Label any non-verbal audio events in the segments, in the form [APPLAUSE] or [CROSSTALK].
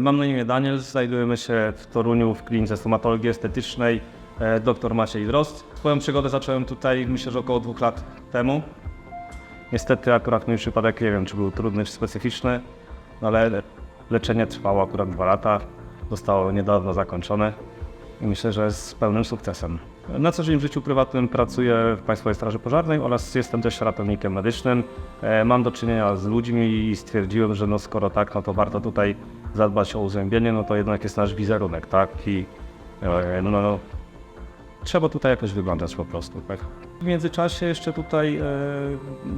Mam na imię Daniel, znajdujemy się w Toruniu w klinice stomatologii estetycznej e, dr Maciej Drozd. Swoją przygodę zacząłem tutaj myślę, że około dwóch lat temu. Niestety akurat mój przypadek, nie wiem czy był trudny czy specyficzny, no ale le- leczenie trwało akurat dwa lata. Zostało niedawno zakończone i myślę, że z pełnym sukcesem. Na co dzień w życiu prywatnym pracuję w Państwowej Straży Pożarnej oraz jestem też ratownikiem medycznym. E, Mam do czynienia z ludźmi i stwierdziłem, że no skoro tak, no to warto tutaj zadbać o uzębienie, no to jednak jest nasz wizerunek, tak? I e, no, no, trzeba tutaj jakoś wyglądać po prostu, tak? W międzyczasie jeszcze tutaj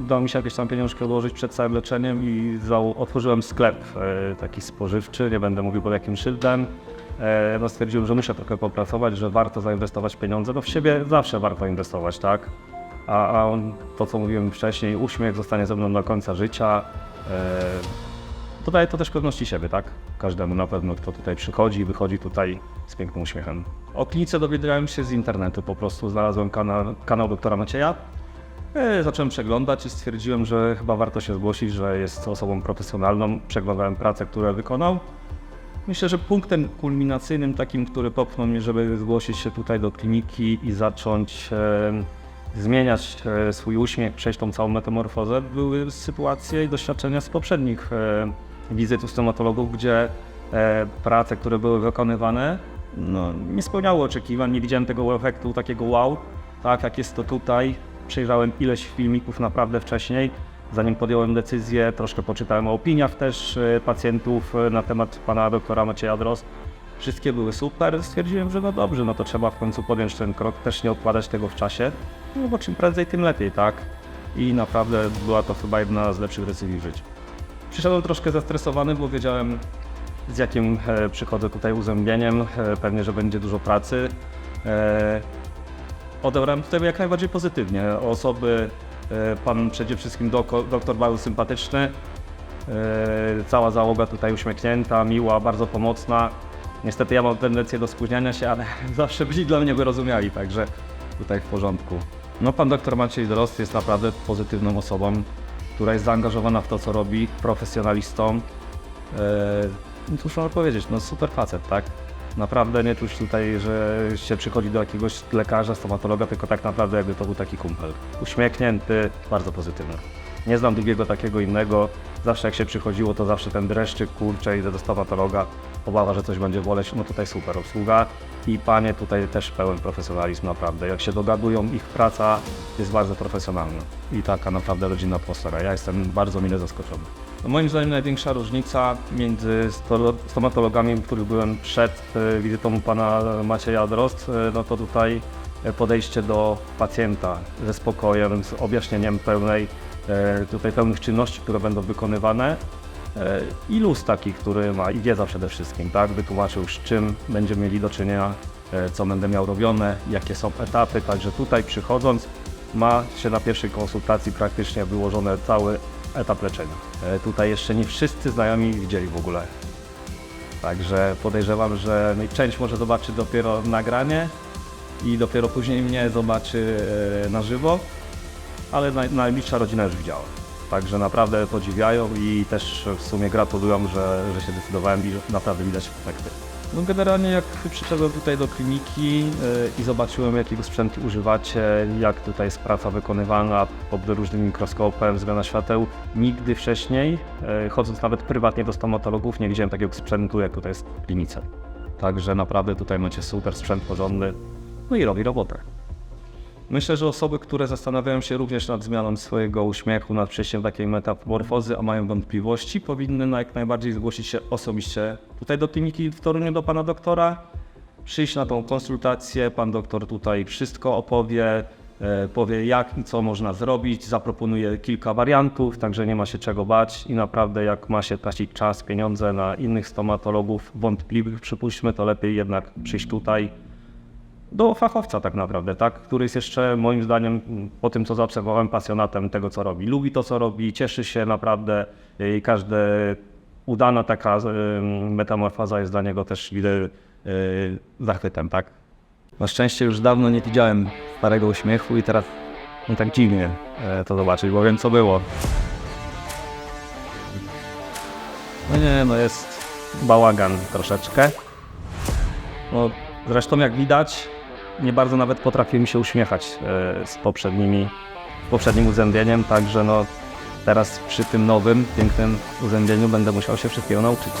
e, mi się jakieś tam pieniążki odłożyć przed całym leczeniem i zał, otworzyłem sklep e, taki spożywczy, nie będę mówił pod jakim szyldem. E, no stwierdziłem, że muszę trochę popracować, że warto zainwestować pieniądze. No w siebie zawsze warto inwestować, tak? A, a on, to, co mówiłem wcześniej, uśmiech zostanie ze mną do końca życia. E, to daje to też pewności siebie, tak? Każdemu na pewno, kto tutaj przychodzi i wychodzi tutaj z pięknym uśmiechem. O klinice dowiedziałem się z internetu, po prostu znalazłem kanał, kanał doktora Macieja. E, Zacząłem przeglądać i stwierdziłem, że chyba warto się zgłosić, że jest osobą profesjonalną. Przeglądałem pracę, które wykonał. Myślę, że punktem kulminacyjnym takim, który popchnął mnie, żeby zgłosić się tutaj do kliniki i zacząć e, zmieniać e, swój uśmiech, przejść tą całą metamorfozę, były sytuacje i doświadczenia z poprzednich e, wizyt u stomatologów, gdzie e, prace, które były wykonywane, no, nie spełniały oczekiwań, nie widziałem tego efektu takiego wow, tak jak jest to tutaj. Przejrzałem ileś filmików naprawdę wcześniej, zanim podjąłem decyzję, troszkę poczytałem o opiniach też e, pacjentów e, na temat pana doktora Macieja Drozd. Wszystkie były super, stwierdziłem, że no dobrze, no to trzeba w końcu podjąć ten krok, też nie odkładać tego w czasie, no bo czym prędzej, tym lepiej, tak? I naprawdę była to chyba jedna z lepszych decyzji w. Przyszedłem troszkę zestresowany, bo wiedziałem z jakim e, przychodzę tutaj uzębieniem, e, pewnie, że będzie dużo pracy. E, odebrałem tutaj jak najbardziej pozytywnie. Osoby, pan przede wszystkim doko, doktor był sympatyczny, cała załoga tutaj uśmiechnięta, miła, bardzo pomocna. Niestety ja mam tendencję do spóźniania się, ale [LAUGHS] zawsze byli dla mnie wyrozumiali, także tutaj w porządku. No pan doktor Maciej Drost jest naprawdę pozytywną osobą, która jest zaangażowana w to, co robi, profesjonalistą. E, no cóż można powiedzieć, no super facet, tak? Naprawdę nie czuć tutaj, że się przychodzi do jakiegoś lekarza, stomatologa, tylko tak naprawdę jakby to był taki kumpel. Uśmiechnięty, bardzo pozytywny. Nie znam drugiego takiego innego. Zawsze jak się przychodziło, to zawsze ten dreszczyk, kurczę, idę do stomatologa, obawa, że coś będzie boleć, no tutaj super obsługa. I panie tutaj też pełen profesjonalizm naprawdę. Jak się dogadują, ich praca jest bardzo profesjonalna. I taka naprawdę rodzinna atmosfera. Ja jestem bardzo mile zaskoczony. No moim zdaniem największa różnica między sto- stomatologami, których byłem przed e, wizytą u pana Macieja Drozd, e, no to tutaj podejście do pacjenta ze spokojem, z objaśnieniem pełnej, tutaj pełnych czynności, które będą wykonywane. E, I luz taki, który ma i wiedza przede wszystkim, tak? Wytłumaczył z czym będziemy mieli do czynienia, e, co będę miał robione, jakie są etapy, także tutaj przychodząc ma się na pierwszej konsultacji praktycznie wyłożony cały etap leczenia. E, Tutaj jeszcze nie wszyscy znajomi widzieli w ogóle. Także podejrzewam, że część może zobaczy dopiero nagranie i dopiero później mnie zobaczy e, na żywo, ale naj, najbliższa rodzina już widziała. Także naprawdę podziwiają i też w sumie gratulują, że, że się decydowałem i naprawdę widać efekty. No generalnie jak przyszedłem tutaj do kliniki y, i zobaczyłem jakiego sprzętu używacie, jak tutaj jest praca wykonywana pod różnym mikroskopem, zmiana świateł, nigdy wcześniej, y, chodząc nawet prywatnie do stomatologów, nie widziałem takiego sprzętu jak tutaj jest w klinice. Także naprawdę tutaj macie super sprzęt porządny, no i robi robotę. Myślę, że osoby, które zastanawiają się również nad zmianą swojego uśmiechu, nad przejściem takiej metamorfozy, a mają wątpliwości, powinny jak najbardziej zgłosić się osobiście tutaj do kliniki w Toruniu do pana doktora, przyjść na tą konsultację, pan doktor tutaj wszystko opowie, e, powie jak i co można zrobić, zaproponuje kilka wariantów, także nie ma się czego bać i naprawdę jak ma się tracić czas, pieniądze na innych stomatologów wątpliwych, przypuśćmy, to lepiej jednak przyjść tutaj, do fachowca tak naprawdę, tak? który jest jeszcze moim zdaniem po tym co zaobserwowałem pasjonatem tego co robi. Lubi to co robi, cieszy się naprawdę i każda udana taka metamorfoza jest dla niego też y, zachwytem, tak? Na szczęście już dawno nie widziałem starego uśmiechu i teraz no, tak dziwnie e, to zobaczyć, bo wiem co było. No nie, no jest bałagan troszeczkę. No, zresztą jak widać, nie bardzo nawet potrafiłem się uśmiechać e, z poprzednimi, poprzednim uzębieniem, także no teraz przy tym nowym, pięknym uzębieniu będę musiał się wszystkiego nauczyć.